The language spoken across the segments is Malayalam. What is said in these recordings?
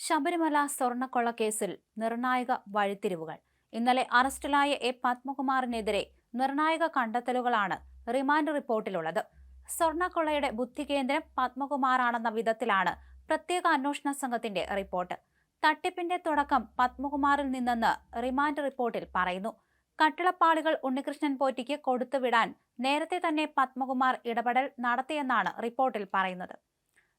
ശബരിമല കേസിൽ നിർണായക വഴിത്തിരിവുകൾ. ഇന്നലെ അറസ്റ്റിലായ എ പത്മകുമാറിനെതിരെ നിർണായക കണ്ടെത്തലുകളാണ് റിമാൻഡ് റിപ്പോർട്ടിലുള്ളത്. സ്വർണക്കൊള്ളയുടെ ബുദ്ധികേന്ദ്രം പത്മകുമാറാണെന്ന വിധത്തിലാണ് പ്രത്യേക അന്വേഷണ സംഘത്തിന്റെ റിപ്പോർട്ട്. തട്ടിപ്പിന്റെ തുടക്കം പത്മകുമാറിൽ നിന്നെന്ന് റിമാൻഡ് റിപ്പോർട്ടിൽ പറയുന്നു. കട്ടിളപ്പാളികൾ ഉണ്ണികൃഷ്ണൻ പോറ്റിക്ക് കൊടുത്തുവിടാൻ നേരത്തെ തന്നെ പത്മകുമാർ ഇടപെടൽ നടത്തിയെന്നാണ് റിപ്പോർട്ടിൽ പറയുന്നത്.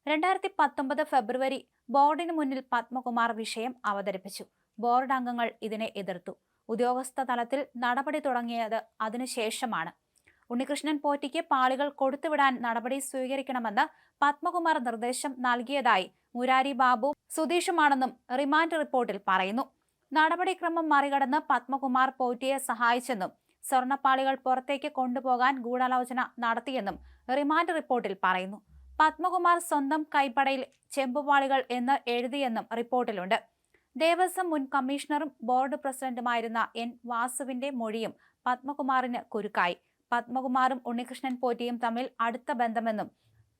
രണ്ടായിരത്തി പത്തൊമ്പത് ഫെബ്രുവരി ബോർഡിന് മുന്നിൽ പത്മകുമാർ വിഷയം അവതരിപ്പിച്ചു. ബോർഡ് അംഗങ്ങൾ ഇതിനെ എതിർത്തു. ഉദ്യോഗസ്ഥ തലത്തിൽ നടപടി തുടങ്ങിയത് അതിനുശേഷമാണ് ഉണ്ണികൃഷ്ണൻ പോറ്റിക്ക് പാളികൾ കൊടുത്തുവിടാൻ നടപടി സ്വീകരിക്കണമെന്ന് പത്മകുമാർ നിർദ്ദേശം നൽകിയതായി മുരാരി ബാബു സുധീഷുമാണെന്നും റിമാൻഡ് റിപ്പോർട്ടിൽ പറയുന്നു. നടപടിക്രമം മറികടന്ന് പത്മകുമാർ പോറ്റിയെ സഹായിച്ചെന്നും സ്വർണപ്പാളികൾ പുറത്തേക്ക് കൊണ്ടുപോകാൻ ഗൂഢാലോചന നടത്തിയെന്നും റിമാൻഡ് റിപ്പോർട്ടിൽ പറയുന്നു. പത്മകുമാർ സ്വന്തം കൈപ്പടയിൽ ചെമ്പുപാളികൾ എന്ന് എഴുതിയെന്നും റിപ്പോർട്ടിലുണ്ട്. ദേവസ്വം മുൻ കമ്മീഷണറും ബോർഡ് പ്രസിഡന്റുമായിരുന്ന എൻ വാസുവിന്റെ മൊഴിയും പത്മകുമാറിന് കുരുക്കായി. പത്മകുമാറും ഉണ്ണികൃഷ്ണൻ പോറ്റിയും തമ്മിൽ അടുത്ത ബന്ധമെന്നും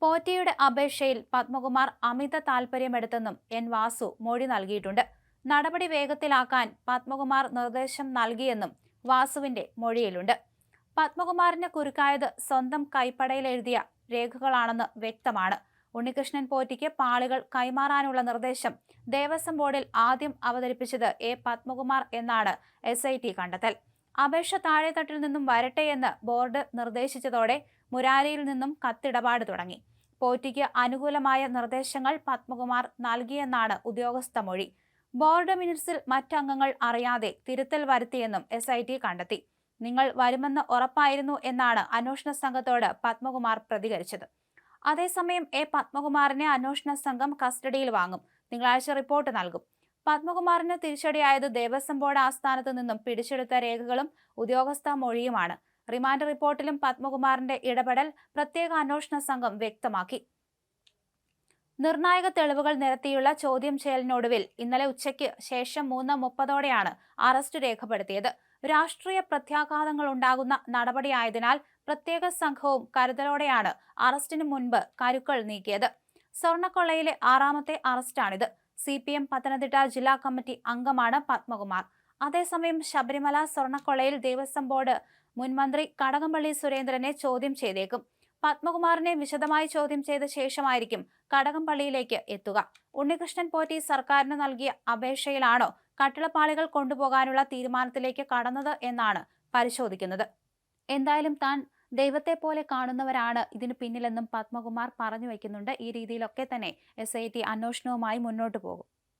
പോറ്റിയുടെ അപേക്ഷയിൽ പത്മകുമാർ അമിത താൽപര്യമെടുത്തെന്നും എൻ വാസു മൊഴി നൽകിയിട്ടുണ്ട്. നടപടി വേഗത്തിലാക്കാൻ പത്മകുമാർ നിർദ്ദേശം നൽകിയെന്നും വാസുവിന്റെ മൊഴിയിലുണ്ട്. പത്മകുമാറിന് കുരുക്കായത് സ്വന്തം കൈപ്പടയിൽ എഴുതിയ രേഖകളാണെന്ന് വ്യക്തമാണ്. ഉണ്ണികൃഷ്ണൻ പോറ്റിക്ക് പാളികൾ കൈമാറാനുള്ള നിർദ്ദേശം ദേവസ്വം ബോർഡിൽ ആദ്യം അവതരിപ്പിച്ചത് എ പത്മകുമാർ എന്നാണ് എസ് ഐ ടി കണ്ടെത്തൽ. അപേക്ഷ താഴെത്തട്ടിൽ നിന്നും വരട്ടെ എന്ന് ബോർഡ് നിർദ്ദേശിച്ചതോടെ മുരാരിയിൽ നിന്നും കത്തിടപാട് തുടങ്ങി. പോറ്റിക്ക് അനുകൂലമായ നിർദ്ദേശങ്ങൾ പത്മകുമാർ നൽകിയെന്നാണ് ഉദ്യോഗസ്ഥ മൊഴി. ബോർഡ് മിനിറ്റ്സിൽ മറ്റംഗങ്ങൾ അറിയാതെ തിരുത്തൽ വരുത്തിയെന്നും എസ് കണ്ടെത്തി. നിങ്ങൾ വരുമെന്ന് ഉറപ്പായിരുന്നു എന്നാണ് അന്വേഷണ സംഘത്തോട് പത്മകുമാർ പ്രതികരിച്ചത്. അതേസമയം എ പത്മകുമാറിനെ അന്വേഷണ സംഘം കസ്റ്റഡിയിൽ വാങ്ങും. തിങ്കളാഴ്ച റിപ്പോർട്ട് നൽകും. പത്മകുമാറിന് തിരിച്ചടിയായത് ദേവസ്വം ബോർഡ് ആസ്ഥാനത്ത് നിന്നും പിടിച്ചെടുത്ത രേഖകളും ഉദ്യോഗസ്ഥ മൊഴിയുമാണ്. റിമാൻഡ് റിപ്പോർട്ടിലും പത്മകുമാറിന്റെ ഇടപെടൽ പ്രത്യേക അന്വേഷണ സംഘം വ്യക്തമാക്കി. നിർണായക തെളിവുകൾ നിരത്തിയുള്ള ചോദ്യം ചെയ്യലിനൊടുവിൽ ഇന്നലെ ഉച്ചയ്ക്ക് ശേഷം മൂന്ന് മുപ്പതോടെയാണ് അറസ്റ്റ് രേഖപ്പെടുത്തിയത്. രാഷ്ട്രീയ പ്രത്യാഘാതങ്ങൾ ഉണ്ടാകുന്ന നടപടിയായതിനാൽ പ്രത്യേക സംഘവും കരുതലോടെയാണ് അറസ്റ്റിന് മുൻപ് കരുക്കൾ നീക്കിയത്. സ്വർണക്കൊള്ളയിലെ ആറാമത്തെ അറസ്റ്റാണിത്. സി പി എം പത്തനംതിട്ട ജില്ലാ കമ്മിറ്റി അംഗമാണ് പത്മകുമാർ. അതേസമയം ശബരിമല സ്വർണക്കൊള്ളയിൽ ദേവസ്വം ബോർഡ് മുൻമന്ത്രി കടകംപള്ളി സുരേന്ദ്രനെ ചോദ്യം ചെയ്തേക്കും. പത്മകുമാറിനെ വിശദമായി ചോദ്യം ചെയ്ത ശേഷമായിരിക്കും കടകംപള്ളിയിലേക്ക് എത്തുക. ഉണ്ണികൃഷ്ണൻ പോറ്റി സർക്കാരിന് നൽകിയ അപേക്ഷയിലാണോ കട്ടിളപ്പാളികൾ കൊണ്ടുപോകാനുള്ള തീരുമാനത്തിലേക്ക് കടന്നത് എന്നാണ് പരിശോധിക്കുന്നത്. എന്തായാലും താൻ ദൈവത്തെ പോലെ കാണുന്നവരാണ് ഇതിനു പിന്നിലെന്നും പത്മകുമാർ പറഞ്ഞു വയ്ക്കുന്നുണ്ട് ഈ രീതിയിലൊക്കെ തന്നെ എസ് ഐ ടി അന്വേഷണവുമായി മുന്നോട്ട് പോകും.